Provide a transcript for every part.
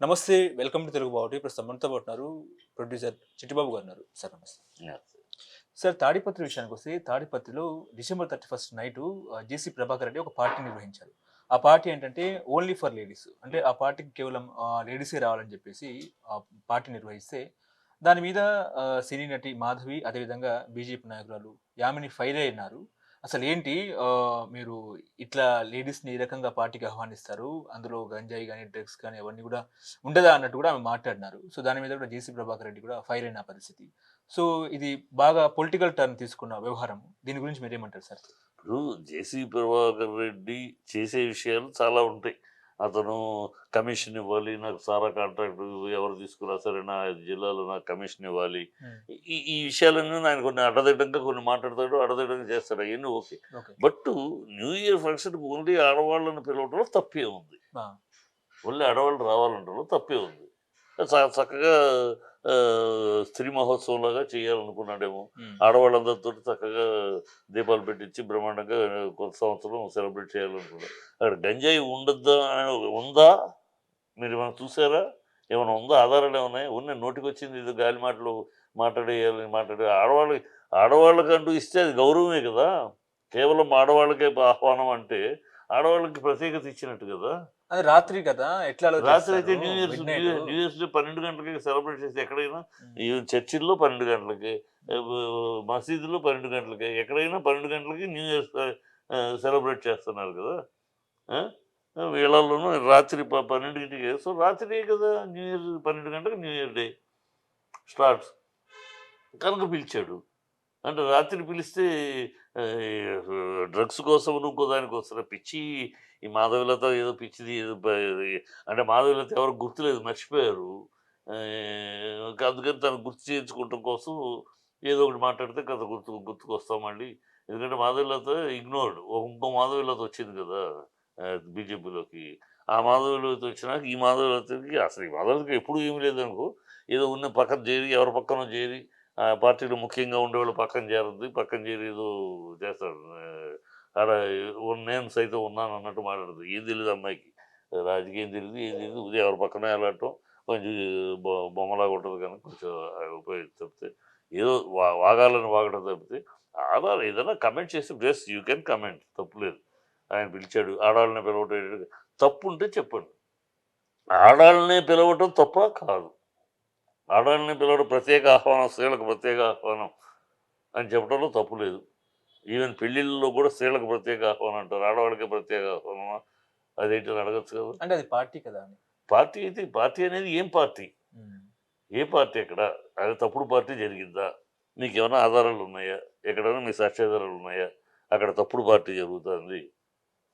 నమస్తే welcome to Telugu బావుటి. ప్రస్తుతం మనతో పాటు ఉన్నారు ప్రొడ్యూసర్ చిట్టిబాబు గారు ఉన్నారు. సార్ నమస్తే. సార్ తాడిపత్రి విషయానికి వస్తే తాడిపత్రిలో December thirty first night JC Prabhakar Reddy ఒక పార్టీ నిర్వహించారు. ఆ పార్టీ ఏంటంటే ఓన్లీ ఫర్ లేడీస్. అంటే ఆ పార్టీకి కేవలం లేడీసే రావాలని చెప్పేసి ఆ పార్టీ నిర్వహిస్తే దాని మీద సినీ నటి మాధవి అదేవిధంగా బీజేపీ నాయకురాలు యామిని ఫైర్ అయినారు అసలు ఏంటి ఆ, మీరు ఇట్లా లేడీస్ని ఈ రకంగా పార్టీకి ఆహ్వానిస్తారు? అందులో గంజాయి కానీ డ్రగ్స్ కానీ అవన్నీ కూడా ఉండదా అన్నట్టు కూడా ఆమె మాట్లాడినారు. సో దాని మీద కూడా జేసీ ప్రభాకర్ రెడ్డి కూడా ఫైర్ అయిన పరిస్థితి. సో ఇది బాగా పొలిటికల్ టర్న్ తీసుకున్న వ్యవహారం. దీని గురించి మీరు ఏమంటారు సార్? ఇప్పుడు జేసీ ప్రభాకర్ రెడ్డి చేసే విషయాలు చాలా ఉంటాయి. అతను కమిషన్ ఇవ్వాలి నాకు సారా కాంట్రాక్ట్ ఎవరు తీసుకురా సరే నా జిల్లాలో నాకు కమిషన్ ఇవ్వాలి. ఈ ఈ విషయాలన్నీ ఆయన కొన్ని అడ్డదిడ్డంగా కొన్ని మాట్లాడతాడు అడ్డదిడ్డంగా చేస్తాడు అవన్నీ ఓకే. బట్ న్యూ ఇయర్ ఫంక్షన్కి ఓన్లీ ఆడవాళ్ళని పిలవటంలో తప్పే ఉంది. ఓన్లీ ఆడవాళ్ళు రావాలంటలో తప్పే ఉంది. చక్కగా స్త్రీ మహోత్సవంలాగా చేయాలనుకున్నాడేమో. ఆడవాళ్ళందరితో చక్కగా దీపాలు పెట్టించి బ్రహ్మాండంగా కొత్త సంవత్సరం సెలబ్రేట్ చేయాలనుకున్నారు అక్కడ గంజాయి ఉండద్దా అని ఉందా? మీరు ఏమైనా చూసారా? ఏమైనా ఉందా? ఆధారాలు ఏమన్నాయి ఉన్నాయి? నోటికి వచ్చింది ఇది గాలి మాటలు మాట్లాడేయాలని మాట్లాడే ఆడవాళ్ళకి ఆడవాళ్ళకంటూ ఇస్తే అది గౌరవమే కదా. కేవలం ఆడవాళ్ళకే ఆహ్వానం అంటే ఆడవాళ్ళకి ప్రత్యేకత ఇచ్చినట్టు కదా? అది రాత్రి కదా? ఎట్లా రాత్రి అయితే new years new years day పన్నెండు గంటలకి సెలబ్రేట్ చేస్తే ఎక్కడైనా చర్చిల్లో పన్నెండు గంటలకి మసీదులో పన్నెండు గంటలకి ఎక్కడైనా పన్నెండు గంటలకి న్యూ ఇయర్ సెలబ్రేట్ చేస్తున్నారు కదా? ఆ? వీళ్ళల్లోనూ రాత్రి ప- పన్నెండింటికి సో రాత్రి కదా న్యూ ఇయర్ పన్నెండు గంటలకు న్యూ ఇయర్ డే స్టార్ట్స్. కనుక పిలిచాడు. అంటే రాత్రి పిలిస్తే డ్రగ్స్ కోసం ఇంకో దానికోసం పిచ్చి ఈ మాధవిలత ఏదో పిచ్చిది ఏదో అంటే మాధవిలత ఎవరు గుర్తులేదు మర్చిపోయారు. అందుకని తను గుర్తు చేయించుకోవటం కోసం ఏదో ఒకటి మాట్లాడితే కథ గుర్తు గుర్తుకొస్తాం మళ్ళీ. ఎందుకంటే మాధవిలత ఇగ్నోర్డ్. ఇంకో మాధవిలత వచ్చింది కదా బీజేపీలోకి. ఆ మాధవిలత వచ్చినాక ఈ మాధవిలతకి అసలు ఈ మాధవిలతకి ఎప్పుడు ఏమి లేదనుకో ఏదో ఉన్న పక్కన చేరి ఎవరి పక్కన చేరి పార్టీలో ముఖ్యంగా ఉండేవాళ్ళు పక్కన చేరద్దు పక్కన చేరి ఏదో చేస్తాడు. ఆడ నేను సైతం ఉన్నాను అన్నట్టు మాట్లాడదు ఏం తెలియదు అమ్మాయికి. రాజకీయం తెలియదు ఏం తెలియదు ఉదయం ఎవరి పక్కన వెళ్ళటం కొంచెం బొ- బొమ్మలాగా ఉంటుంది కానీ కొంచెం ఉపయోగించి తప్పితే ఏదో వా వాగాలని వాగడం తప్పితే ఆధార్ ఏదైనా కమెంట్ చేసి బెస్ట్ యూ కెన్ కమెంట్ తప్పులేదు. ఆయన పిలిచాడు ఆడవాళ్ళని పిలవటం తప్పు ఉంటే చెప్పండి. ఆడాలనే పిలవటం తప్ప కాదు. ఆడవాళ్ళని పిలవడం ప్రత్యేక ఆహ్వానం స్త్రీలకు ప్రత్యేక ఆహ్వానం అని చెప్పడంలో తప్పు లేదు. ఈవెన్ పెళ్ళిళ్ళలో కూడా స్త్రీలకు ప్రత్యేక ఆహ్వానం అంటారు. ఆడవాళ్ళకి ప్రత్యేక ఆహ్వానమా? అదేంటి అని అడగచ్చు కదా. అంటే అది పార్టీ కదా పార్టీ అయితే పార్టీ అనేది ఏం పార్టీ? ఏ పార్టీ ఎక్కడ అది తప్పుడు పార్టీ జరిగిందా? మీకు ఏమైనా ఆధారాలు ఉన్నాయా? ఎక్కడైనా మీ సాక్ష్యాధారాలు ఉన్నాయా? అక్కడ తప్పుడు పార్టీ జరుగుతుంది.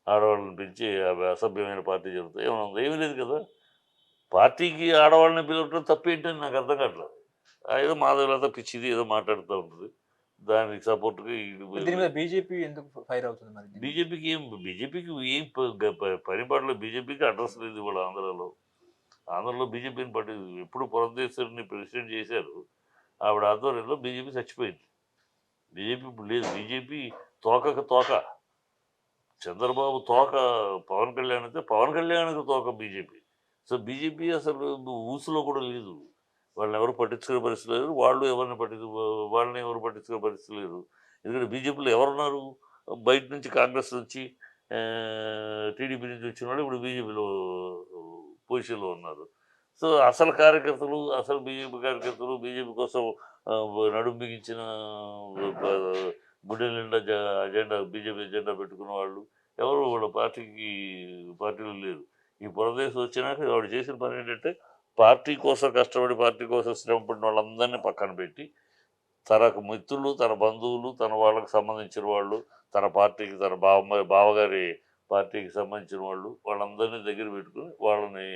ఆడవాళ్ళని పిలిచి అసభ్యమైన పార్టీ జరుగుతుంది ఏమైనా ఉందా? ఏమీ లేదు కదా. పార్టీకి ఆడవాళ్ళని పిలవటం తప్పేంటని నాకు అర్థం కావట్లేదు. ఏదో మాధవులతో పిచ్చిది ఏదో మాట్లాడుతూ ఉంటుంది. దానికి సపోర్ట్గా బీజేపీ ఎందుకు ఫైర్ అవుతుంది మరి? బీజేపీకి ఏం బీజేపీకి ఏం ప- గ- ప- పనిపాటలో బీజేపీకి అడ్రస్ లేదు ఇవాళ ఆంధ్రాలో. ఆంధ్రలో బీజేపీని పట్టి ఎప్పుడు పురంధేశ్వరిని ప్రెసిడెంట్ చేశారు ఆవిడ ఆధ్వర్యంలో బీజేపీ చచ్చిపోయింది. బీజేపీ ఇప్పుడు లేదు. బీజేపీ తోకకు తోక. చంద్రబాబు తోక పవన్ కళ్యాణ్ అయితే పవన్ కళ్యాణ్కి తోక బీజేపీ. సో బీజేపీ అసలు ఊసులో కూడా లేదు. వాళ్ళని ఎవరు పట్టించుకునే పరిస్థితి లేదు. వాళ్ళు ఎవరిని పట్టించు వాళ్ళని ఎవరు పట్టించుకునే పరిస్థితి లేదు. ఎందుకంటే బీజేపీలో ఎవరున్నారు? బయట నుంచి కాంగ్రెస్ నుంచి టీడీపీ నుంచి వచ్చిన వాళ్ళు ఇప్పుడు బీజేపీలో పొజిషన్లో ఉన్నారు. సో అసలు కార్యకర్తలు అసలు బీజేపీ కార్యకర్తలు బీజేపీ కోసం నడుం బిగించిన గుడ్డె నిండా అజెండా బీజేపీ అజెండా పెట్టుకున్న వాళ్ళు ఎవరు? వాళ్ళ పార్టీకి పార్టీలో లేరు. ఈ పురదేశం వచ్చినాక వాడు చేసిన పని ఏంటంటే పార్టీ కోసం కష్టపడి పార్టీ కోసం శ్రమపడిన వాళ్ళందరినీ పక్కన పెట్టి తనకు మిత్రులు తన బంధువులు తన వాళ్ళకు సంబంధించిన వాళ్ళు తన పార్టీకి తన బావ బావగారి పార్టీకి సంబంధించిన వాళ్ళు వాళ్ళందరినీ దగ్గర పెట్టుకుని వాళ్ళని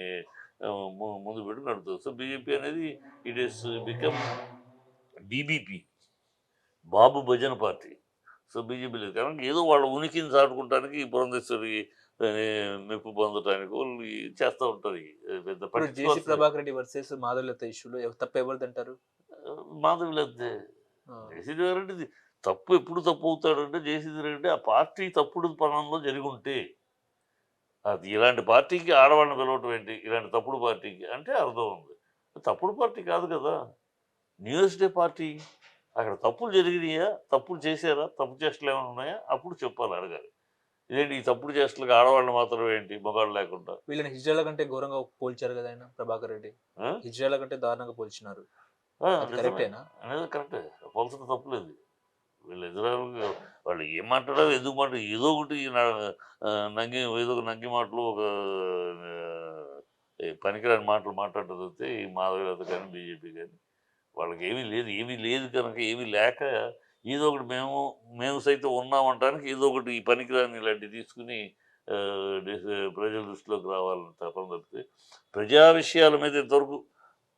ము- ముందు పెట్టి నడుపుతుంది సో బీజేపీ అనేది it is become BBP Babu భజన పార్టీ. సో బీజేపీ లేదు. కానీ ఏదో వాళ్ళ ఉనికిని చాటుకుంటానికి ఈ పురంధేశ్వరి మెప్పు పొందటానికి వాళ్ళు చేస్తూ ఉంటుంది పెద్ద జేసీ ప్రభాకర్ రెడ్డి వర్సెస్ మాధవలత ఇష్యూలో తప్ప ఎవరిది అంటారు మాధవి లేదు జేసీ రెడ్డి తప్పు ఎప్పుడు తప్పు అవుతాడంటే జేసీ రెడ్డి ఆ పార్టీ తప్పుడు పనంలో జరిగి ఉంటే అది ఇలాంటి పార్టీకి ఆడవాళ్ళని పిలవటం ఏంటి? ఇలాంటి తప్పుడు పార్టీకి అంటే అర్థం ఉంది. తప్పుడు పార్టీ కాదు కదా. News day party. అక్కడ తప్పులు జరిగినాయా? తప్పులు చేశారా? తప్పు చేష్టలు ఏమైనా ఉన్నాయా? అప్పుడు చెప్పాలి అడగాలి. ఇదేంటి ఈ తప్పుడు చేష్టలకు ఆడవాళ్ళు మాత్రం ఏంటి మగాళ్ళు లేకుండా? వీళ్ళని హిజ్రాల కంటే ఘోరంగా పోల్చారు కదా ఆయన ప్రభాకర్ రెడ్డి? హిజ్రాల కంటే దారుణంగా పోల్చినారు. కరెక్టేనా? అనేది కరెక్టే. తప్పులేదు వీళ్ళు ఎదురాలు వాళ్ళు ఏం మాట్లాడారు ఎందుకు మాట్లాడారు? ఏదో ఒకటి నంగి ఏదో ఒక నంగి మాటలు ఒక పనికిరాని మాటలు మాట్లాడటం వస్తే ఈ మాధవీలత కానీ బీజేపీ కానీ వాళ్ళకి ఏమీ లేదు. ఏమీ లేదు కనుక ఏమీ లేక ఏదో ఒకటి మేము మేము సైతం ఉన్నామంటానికి ఏదో ఒకటి ఈ పనికిరాని ఇలాంటివి తీసుకుని ప్రజల దృష్టిలోకి రావాలని తపన తప్పితే ప్రజా విషయాల మీద ఇంతవరకు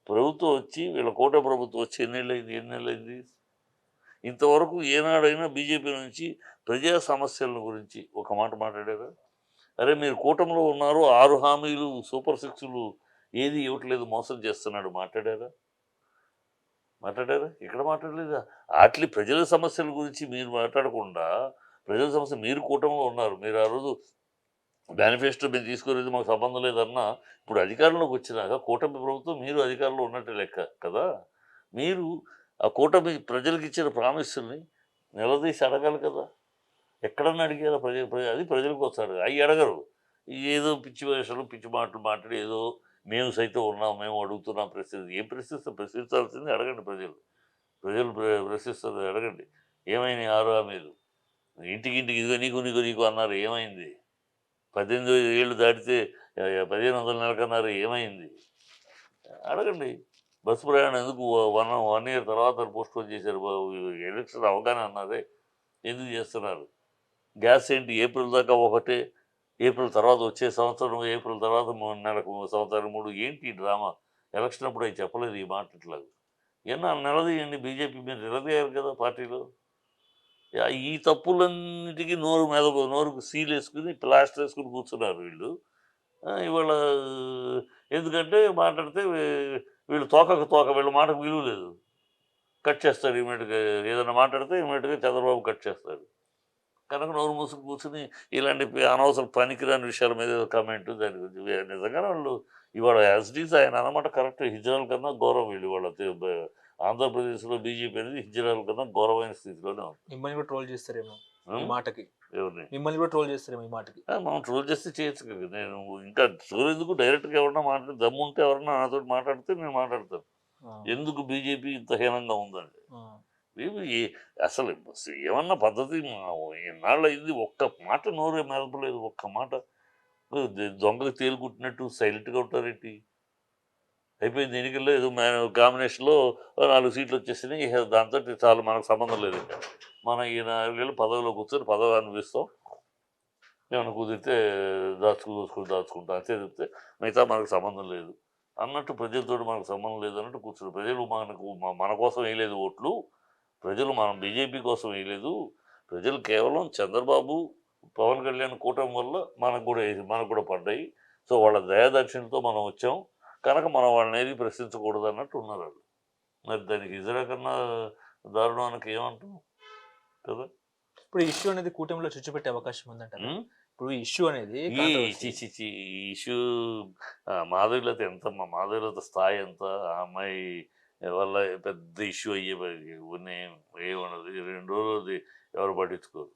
ప్రభుత్వం వచ్చి వీళ్ళ కోట ప్రభుత్వం వచ్చి ఎన్నేళ్ళైంది ఎన్నేళ్ళైంది? ఇంతవరకు ఏనాడైనా బీజేపీ నుంచి ప్రజా సమస్యల గురించి ఒక మాట మాట్లాడారా? అరే మీరు కూటమిలో ఉన్నారు ఆరు హామీలు సూపర్ సిక్స్లు ఏది ఇవ్వట్లేదు మోసం చేస్తున్నాడు మాట్లాడారా? మాట్లాడారా? ఇక్కడ మాట్లాడలేదా? అట్లీ ప్రజల సమస్యల గురించి మీరు మాట్లాడకుండా ప్రజల సమస్య మీరు కూటమిలో ఉన్నారు. మీరు ఆ రోజు మేనిఫెస్టో మేము తీసుకునేది మాకు సంబంధం లేదన్నా ఇప్పుడు అధికారంలోకి వచ్చినాక కూటమి ప్రభుత్వం మీరు అధికారంలో ఉన్నట్టు లెక్క కదా? మీరు ఆ కూటమి ప్రజలకు ఇచ్చిన ప్రామిస్ని నిలదీసి అడగాలి కదా? ఎక్కడన్నా అడిగారా ప్రజ అది అది కోసం వస్తాడు. అవి అడగరు. ఏదో పిచ్చి వేషాలు పిచ్చి మాటలు మాట్లాడి ఏదో మేము సైతం ఉన్నాం మేము అడుగుతున్నాం ప్రశ్నిస్తాం. ఏం ప్రశ్నిస్తాం? ప్రశ్నించాల్సింది అడగండి ప్రజలు. ప్రజలు ప్ర- ప్రశ్నిస్తారు అడగండి. ఏమైంది ఆరు హామీలు ఇంటికి ఇంటికి ఇదిగో నీకు నీకు నీకు అన్నారు. ఏమైంది? పద్దెనిమిది ఏళ్ళు దాటితే పదిహేను వందల నెలకు అన్నారు. ఏమైంది? అడగండి. బస్సు ప్రయాణం ఎందుకు? వన్ వన్ ఇయర్ తర్వాత పోస్ట్ పోన్ చేశారు. బాబు ఎలక్షన్ అవగానే అన్నదే ఎందుకు చేస్తున్నారు? గ్యాస్ ఏంటి? ఏప్రిల్ దాకా ఒకటే ఏప్రిల్ తర్వాత వచ్చే సంవత్సరం ఏప్రిల్ తర్వాత మూడు నెలకు సంవత్సరం మూడు ఏంటి ఈ డ్రామా? ఎలక్షన్ అప్పుడు అవి చెప్పలేదు ఈ మాట ఇట్లా ఎన్న నిలదీయండి బీజేపీ మీరు నిలదీయారు కదా పార్టీలో. ఈ తప్పులన్నిటికీ నోరు మీద నోరుకు సీల్ వేసుకుని ప్లాస్టర్ వేసుకుని కూర్చున్నారు వీళ్ళు. ఇవాళ ఎందుకంటే మాట్లాడితే వీళ్ళు తోకకు తోక వీళ్ళ మాటకు విలువ లేదు కట్ చేస్తాడు ఇమీడియట్గా ఏదైనా మాట్లాడితే ఇమీడియట్గా చంద్రబాబు కట్ చేస్తాడు కనుక నోరు మూసుకు కూర్చుని ఇలాంటి అనవసరం పనికిరాని విషయాల మీద కామెంట్ దాని గురించి వే- నిజంగానే వాళ్ళు ఇవాళ యాజ్డీస్ ఆయన అన్నమాట కరెక్ట్ హిజ్రాల కన్నా గౌరవం వీళ్ళు బ- ఆంధ్రప్రదేశ్లో బీజేపీ అనేది హిజ్రాల కన్నా గౌరవమైన స్థితిలోనే ఉంది. మిమ్మల్ని కూడా ట్రోల్ చేస్తారేమో ఈ? మాటకి. ఎవరిని? మిమ్మల్ని కూడా ట్రోల్ చేస్తారేమో ఈ మాటకి. మనం ట్రోల్ చేస్తే చేయొచ్చు కదా. నేను ఇంకా ట్రోల్ ఎందుకు? డైరెక్ట్గా ఎవరన్నా మాట్లాడి దమ్ము ఉంటే ఎవరన్నా నాతో మాట్లాడితే నేను మాట్లాడతాను. ఎందుకు బీజేపీ ఇంత హీనంగా ఉందండి అసలు ఏమన్నా పద్ధతి మా- ఎన్నాళ్ళు అయింది ఒక్క మాట నోరే మెదపలేదు ఒక్క మాట. దొ- దొంగకు తేలుకుంటున్నట్టు సైలెంట్గా ఉంటారేంటి? అయిపోయింది ఎన్నికల్లో ఏదో కాంబినేషన్లో నాలుగు సీట్లు వచ్చేసినాయి దాంతో చాలా మనకు సంబంధం లేదు ఇంకా. మనం ఈ నాలుగేళ్ళు పదవిలో కూర్చొని పదవి అనుభవిస్తాం. ఏమైనా కుదిరితే దాచుకు దోచుకుని దాచుకుంటాం అంతే చెప్తే మిగతా మనకు సంబంధం లేదు. అన్నట్టు ప్రజలతో మనకు సంబంధం లేదు అన్నట్టు కూర్చుని ప్రజలు మనకు మన కోసం వేయలేదు ఓట్లు. ప్రజలు మనం బీజేపీ కోసం వేయలేదు. ప్రజలు కేవలం చంద్రబాబు పవన్ కళ్యాణ్ కూటమి వల్ల మనకు కూడా మనకు కూడా పడ్డాయి. సో వాళ్ళ దయాదక్షిణతో మనం వచ్చాం. కనుక మనం వాళ్ళని ఏది ప్రశ్నించకూడదు అన్నట్టు ఉన్నారు వాళ్ళు. మరి దానికి ఇజరా కన్నా దారుణానికి ఏమంటాం? కదా? ఇప్పుడు ఇష్యూ అనేది కూటమిలో చుచ్చుపెట్టే అవకాశం ఉందంట? ఇప్పుడు ఇష్యూ అనేది ఇష్యూ మాధవిలత ఎంత మా మాధవిలత స్థాయి ఎంత ఆ అమ్మాయి వల్ల పెద్ద ఇష్యూ అయ్యే కొన్ని ఏమన్నది రెండు రోజులు ఎవరు పట్టించుకోరు.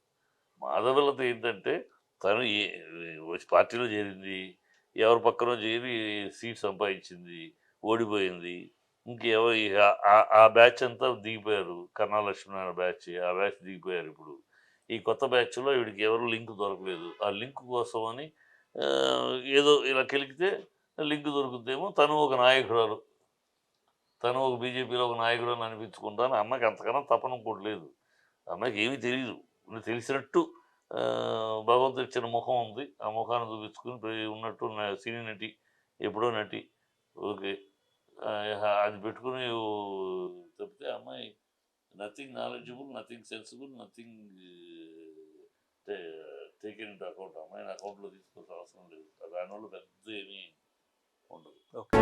మాధవలత ఏంటంటే తను ఏ- వచ్చి పార్టీలో చేరింది ఎవరి పక్కన చేరి సీట్ సంపాదించింది ఓడిపోయింది. ఇంకెవరు ఆ- ఆ- ఆ బ్యాచ్ అంతా దిగిపోయారు. కన్నా లక్ష్మీనారాయణ బ్యాచ్ ఆ బ్యాచ్ దిగిపోయారు ఇప్పుడు. ఈ కొత్త బ్యాచ్లో వీడికి ఎవరు లింక్ దొరకలేదు. ఆ లింక్ కోసం అని ఏదో ఇలా కెలికితే లింక్ దొరుకుతుందేమో తను ఒక నాయకురాలు. తను ఒక బీజేపీలో ఒక నాయకుడు అని అనిపించుకుంటాను అమ్మాయికి అంతకన్నా తపన ఇంకోటి లేదు. అమ్మాయికి ఏమీ తెలియదు నువ్వు తెలిసినట్టు ఆ, భగవంతుడు ఇచ్చిన ముఖం ఉంది. ఆ ముఖాన్ని చూపించుకుని ఉన్నట్టు సినీ నటి ఎప్పుడో నటి ఓకే. అది పెట్టుకుని చెప్తే అమ్మాయి nothing knowledgeable nothing sensible nothing taken into account అమ్మాయిని అకౌంట్లో తీసుకోవాల్సిన అవసరం లేదు. దానివల్ల పెద్ద ఏమీ ఉండదు. ఓకే.